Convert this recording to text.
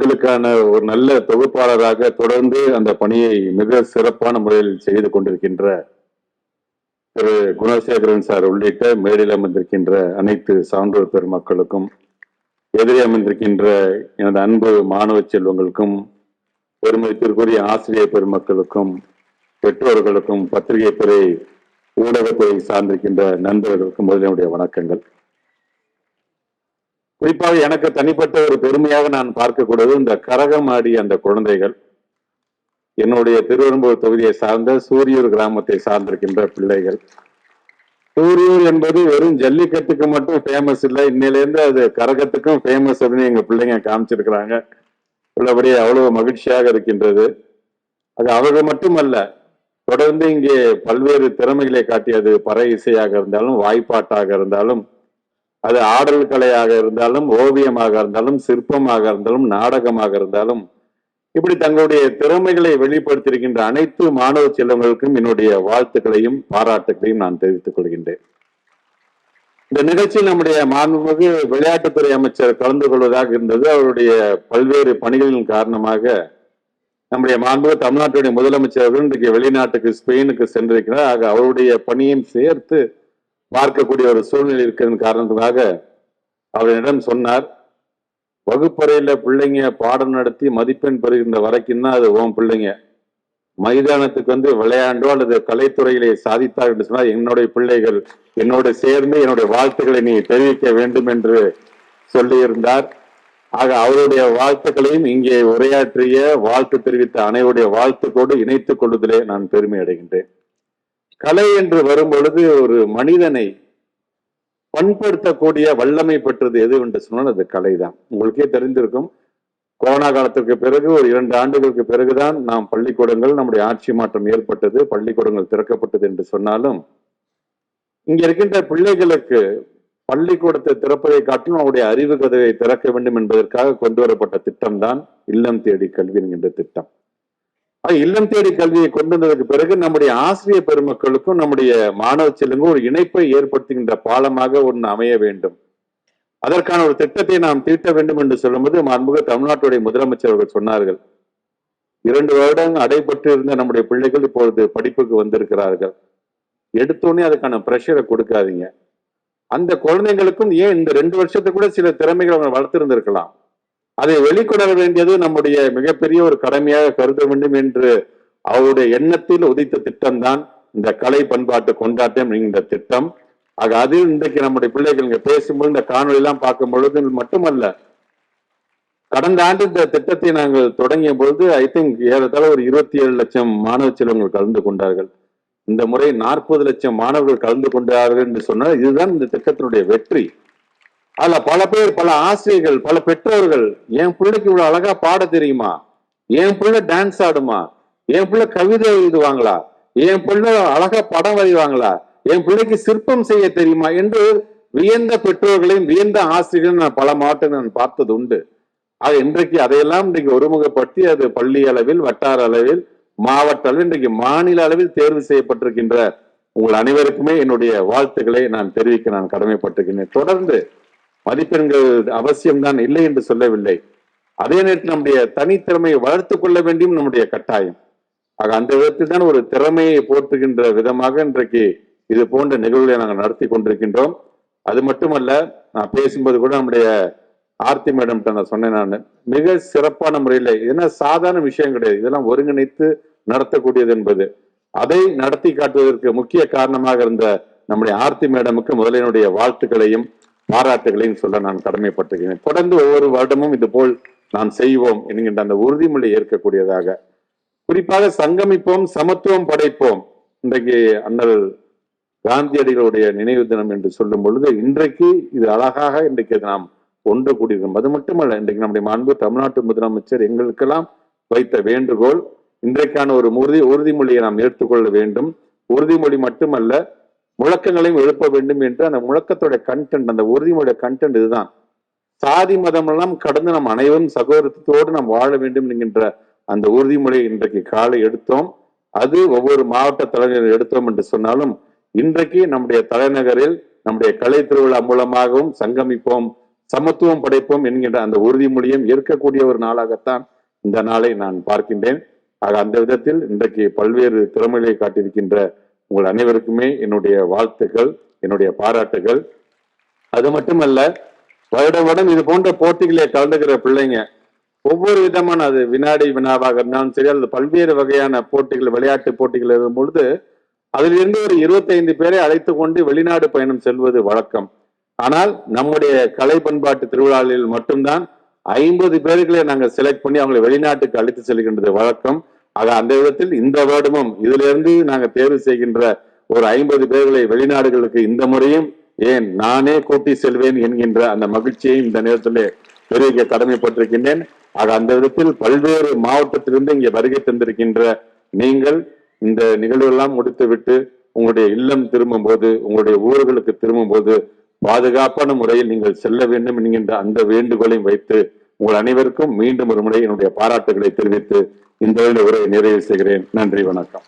பெண்களுக்கான ஒரு நல்ல தொகுப்பாளராக தொடர்ந்து அந்த பணியை மிக சிறப்பான முறையில் செய்து கொண்டிருக்கின்ற திரு குணசேகரன் சார் உள்ளிட்ட மேடையில் அமர்ந்திருக்கின்ற அனைத்து சான்றோர் பெருமக்களுக்கும் எதிரே அமர்ந்திருக்கின்ற எனது அன்பு மாணவ செல்வங்களுக்கும் பெருமதிப்பிற்குரிய ஆசிரியர் பெருமக்களுக்கும் பெற்றோர்களுக்கும் பத்திரிகை துறை ஊடகத்துறை சார்ந்திருக்கின்ற நண்பர்களுக்கும் முதலினுடைய வணக்கங்கள். குறிப்பாக எனக்கு தனிப்பட்ட ஒரு பெருமையாக நான் பார்க்கக்கூடியது இந்த கரகம் அந்த குழந்தைகள். என்னுடைய திருவெரும்பூர் தொகுதியை சார்ந்த சூரியூர் கிராமத்தை சார்ந்திருக்கின்ற பிள்ளைகள். சூரியூர் என்பது வெறும் ஜல்லிக்கட்டுக்கு மட்டும் ஃபேமஸ் இல்லை. இன்னிலேருந்து அது கரகத்துக்கும் ஃபேமஸ் அப்படின்னு எங்க பிள்ளைங்க காமிச்சிருக்கிறாங்க. உள்ளபடி அவ்வளவு மகிழ்ச்சியாக இருக்கின்றது. அது அவர்கள் மட்டுமல்ல தொடர்ந்து இங்கே பல்வேறு திறமைகளை காட்டியது பற இசையாக இருந்தாலும் வாய்ப்பாட்டாக இருந்தாலும் அது ஆடல் கலையாக இருந்தாலும் ஓவியமாக இருந்தாலும் சிற்பமாக இருந்தாலும் நாடகமாக இருந்தாலும் இப்படி தங்களுடைய திறமைகளை வெளிப்படுத்தியிருக்கின்ற அனைத்து மாணவ செல்வங்களுக்கும் என்னுடைய வாழ்த்துக்களையும் பாராட்டுகளையும் நான் தெரிவித்துக் கொள்கின்றேன். இந்த நிகழ்ச்சியில் நம்முடைய மாண்புமிகு விளையாட்டுத்துறை அமைச்சர் கலந்து கொள்வதாக இருந்தது. அவருடைய பல்வேறு பணிகளின் காரணமாக நம்முடைய மாண்பு தமிழ்நாட்டுடைய முதலமைச்சர்கள் இன்றைக்கு வெளிநாட்டுக்கு ஸ்பெயினுக்கு சென்றிருக்கிறார். ஆக அவருடைய பணியும் சேர்த்து பார்க்கக்கூடிய ஒரு சூழ்நிலை இருக்கிறது காரணத்துக்காக அவரிடம் சொன்னார் வகுப்பறையில் பிள்ளைங்க பாடம் நடத்தி மதிப்பெண் பெறுகின்ற வரைக்கும் தான் அது ஓம் பிள்ளைங்க. மைதானத்துக்கு வந்து விளையாண்டோ அல்லது கலைத்துறையிலே சாதித்தார் என்று சொன்னால் என்னுடைய பிள்ளைகள் என்னோடு சேர்ந்து என்னுடைய வாழ்த்துக்களை நீ தெரிவிக்க வேண்டும் என்று சொல்லியிருந்தார். ஆக அவருடைய வாழ்த்துக்களையும் இங்கே உரையாற்றிய வாழ்த்து தெரிவித்த அனைவருடைய வாழ்த்துக்கோடு இணைத்துக் கொள்வதிலே நான் பெருமை அடைகின்றேன். கலை என்று வரும் பொழுது ஒரு மனிதனை பண்படுத்தக்கூடிய வல்லமை பெற்றது எது என்று சொன்னால் அது கலைதான். உங்களுக்கே தெரிந்திருக்கும். கொரோனா காலத்திற்கு பிறகு ஒரு இரண்டு ஆண்டுகளுக்கு பிறகுதான் நாம் பள்ளிக்கூடங்கள் நம்முடைய ஆட்சி மாற்றம் ஏற்பட்டது பள்ளிக்கூடங்கள் திறக்கப்பட்டது என்று சொன்னாலும் இங்க இருக்கின்ற பிள்ளைகளுக்கு பள்ளிக்கூடத்தை திறப்பதை காட்டிலும் அவருடைய அறிவு கதவை திறக்க வேண்டும் என்பதற்காக கொண்டு வரப்பட்ட திட்டம் தான் இல்லம் தேடி கல்வி என்கின்ற திட்டம். இல்லம் தேடி கல்வியை கொண்டு வந்ததற்கு பிறகு நம்முடைய ஆசிரியர் பெருமக்களுக்கும் நம்முடைய மாணவ செல்லுங்க ஒரு இணைப்பை ஏற்படுத்துகின்ற பாலமாக ஒன்று அமைய வேண்டும். அதற்கான ஒரு திட்டத்தை நாம் தீட்ட வேண்டும் என்று சொல்லும்போது மாண்புக தமிழ்நாட்டுடைய முதலமைச்சர் அவர்கள் சொன்னார்கள். இரண்டு வருடம் அடைபட்டு இருந்த நம்முடைய பிள்ளைகள் இப்பொழுது படிப்புக்கு வந்திருக்கிறார்கள். எடுத்தோடனே அதுக்கான ப்ரெஷரை கொடுக்காதீங்க. அந்த குழந்தைங்களுக்கும் ஏன் இந்த ரெண்டு வருஷத்துக்கு கூட சில திறமைகளை அவங்க வளர்த்திருந்திருக்கலாம்? அதை வெளிக்கொணர வேண்டியது நம்முடைய மிகப்பெரிய ஒரு கடமையாக கருத வேண்டும் என்று அவருடைய எண்ணத்தில் உதித்த திட்டம் தான் இந்த கலை பண்பாட்டு கொண்டாட்டம் என்கின்ற திட்டம். ஆக அது இன்றைக்கு நம்முடைய பிள்ளைகள் இங்க பேசும்போது இந்த காணொலி எல்லாம் பார்க்கும் பொழுது மட்டுமல்ல கடந்த ஆண்டு இந்த திட்டத்தை நாங்கள் தொடங்கிய பொழுது ஐ திங்க் ஏறத்தாழ ஒரு இருபத்தி ஏழு லட்சம் மாணவ செல்வங்கள் கலந்து கொண்டார்கள். இந்த முறை நாற்பது லட்சம் மாணவர்கள் கலந்து கொண்டார்கள் என்று சொன்னால் இதுதான் இந்த திட்டத்தினுடைய வெற்றி. அதுல பல பேர் பல ஆசிரியர்கள் பல பெற்றோர்கள் என் பிள்ளைக்கு இவ்வளவு அழகா பாட தெரியுமா? என் பிள்ளை டான்ஸ் ஆடுமா? என் பிள்ளை கவிதை எழுதுவாங்களா? என் பிள்ளை அழகா படம் வரைவாங்களா? என் பிள்ளைக்கு சிற்பம் செய்ய தெரியுமா? என்று வியந்த பெற்றோர்களையும் வியந்த ஆசிரியர்களையும் நான் பல மாவட்டங்கள் நான் பார்த்தது உண்டு. அது இன்றைக்கு அதையெல்லாம் இன்றைக்கு ஒருமுகப்படுத்தி அது பள்ளி அளவில் வட்டார அளவில் மாவட்ட அளவில் இன்றைக்கு மாநில அளவில் தேர்வு செய்யப்பட்டிருக்கின்ற உங்கள் அனைவருக்குமே என்னுடைய வாழ்த்துக்களை நான் தெரிவிக்க நான் கடமைப்பட்டிருக்கின்றேன். தொடர்ந்து மதிப்பெண்கள் அவசியம்தான் இல்லை என்று சொல்லவில்லை. அதே நேரத்தில் நம்முடைய தனித்திறமையை வளர்த்துக் கொள்ள வேண்டியும் நம்முடைய கட்டாயம். ஆக அந்த விதத்தில் தான் ஒரு திறமையை போற்றுகின்ற விதமாக இன்றைக்கு இது போன்ற நிகழ்வுகளை நாங்கள் நடத்தி கொண்டிருக்கின்றோம். அது மட்டுமல்ல நான் பேசும்போது கூட நம்முடைய ஆர்த்தி மேடம்கிட்ட நான் சொன்னேன் நான். மிக சிறப்பான முறையில் ஏன்னா சாதாரண விஷயம் கிடையாது. இதெல்லாம் ஒருங்கிணைத்து நடத்தக்கூடியது என்பது. அதை நடத்தி காட்டுவதற்கு முக்கிய காரணமாக இருந்த நம்முடைய ஆர்த்தி மேடமுக்கு முதலினுடைய வாழ்த்துக்களையும் பாராட்டுகளையும் சொல்ல நான் கடமைப்பட்டிருக்கிறேன். தொடர்ந்து ஒவ்வொரு வருடமும் இது போல் நாம் செய்வோம் என்கின்ற அந்த உறுதிமொழி ஏற்கக்கூடியதாக. குறிப்பாக சங்கமிப்போம் சமத்துவம் படைப்போம். இன்றைக்கு அண்ணல் காந்தியடிகளுடைய நினைவு தினம் என்று சொல்லும் பொழுது இன்றைக்கு இது அழகாக இன்றைக்கு நாம் ஒன்று கூடியிருக்கும் அது மட்டுமல்ல இன்றைக்கு நம்முடைய மாண்பு தமிழ்நாட்டு முதலமைச்சர் எங்களுக்கெல்லாம் வைத்த வேண்டுகோள். இன்றைக்கான ஒரு உறுதி உறுதிமொழியை நாம் ஏற்றுக்கொள்ள வேண்டும். உறுதிமொழி மட்டுமல்ல முழக்கங்களையும் எழுப்ப வேண்டும் என்று அந்த முழக்கத்தோட கண்டென்ட் அந்த உறுதிமொழியோட கண்டென்ட் இதுதான். சாதி மதமெல்லாம் கடந்து நம் அனைவரும் சகோதரத்தோடு நாம் வாழ வேண்டும் என்கின்ற அந்த உறுதிமொழியை இன்றைக்கு காலை எடுத்தோம். அது ஒவ்வொரு மாவட்ட தலைநகர் எடுத்தோம் என்று சொன்னாலும் இன்றைக்கு நம்முடைய தலைநகரில் நம்முடைய கலை திருவிழா மூலமாகவும் சங்கமிப்போம் சமத்துவம் படைப்போம் என்கின்ற அந்த உறுதிமொழியும் ஏற்கக்கூடிய ஒரு நாளாகத்தான் இந்த நாளை நான் பார்க்கின்றேன். ஆக அந்த விதத்தில் இன்றைக்கு பல்வேறு திறமைகளை காட்டியிருக்கின்ற உங்கள் அனைவருக்குமே என்னுடைய வாழ்த்துக்கள் என்னுடைய பாராட்டுகள். அது மட்டுமல்ல வருடம் வருடம் இது போன்ற போட்டிகளை கலந்துக்கிற பிள்ளைங்க ஒவ்வொரு விதமான அது வினாடி வினாவாக இருந்தாலும் சரி அல்லது பல்வேறு வகையான போட்டிகள் விளையாட்டு போட்டிகள் இருக்கும் பொழுது அதிலிருந்து ஒரு இருபத்தைந்து பேரை அழைத்து கொண்டு வெளிநாடு பயணம் செல்வது வழக்கம். ஆனால் நம்முடைய கலை பண்பாட்டு திருவிழாவில் மட்டும்தான் ஐம்பது பேர்களை நாங்கள் செலக்ட் பண்ணி அவங்களை வெளிநாட்டுக்கு அழைத்து செல்கின்றது வழக்கம். ஆக அந்த விதத்தில் இந்த வருடமும் இதிலிருந்து நாங்கள் தேர்வு செய்கின்ற ஒரு ஐம்பது பேர்களை வெளிநாடுகளுக்கு இந்த முறையும் ஏன் நானே கூட்டி செல்வேன் என்கின்ற அந்த மகிழ்ச்சியை இந்த நேரத்தில் தெரிவிக்க கடமைப்பட்டிருக்கின்றேன். ஆக அந்த விதத்தில் பல்வேறு மாவட்டத்திலிருந்து இங்கே வருகை தந்திருக்கின்ற நீங்கள் இந்த நிகழ்வெல்லாம் முடித்துவிட்டு உங்களுடைய இல்லம் திரும்பும் போது உங்களுடைய ஊர்களுக்கு திரும்பும் போது பாதுகாப்பான முறையில் நீங்கள் செல்ல வேண்டும் என்கின்ற அந்த வேண்டுகோளையும் வைத்து உங்கள் அனைவருக்கும் மீண்டும் ஒரு முறை என்னுடைய பாராட்டுகளை தெரிவித்து இந்த உரையை நிறைவு செய்கிறேன். நன்றி வணக்கம்.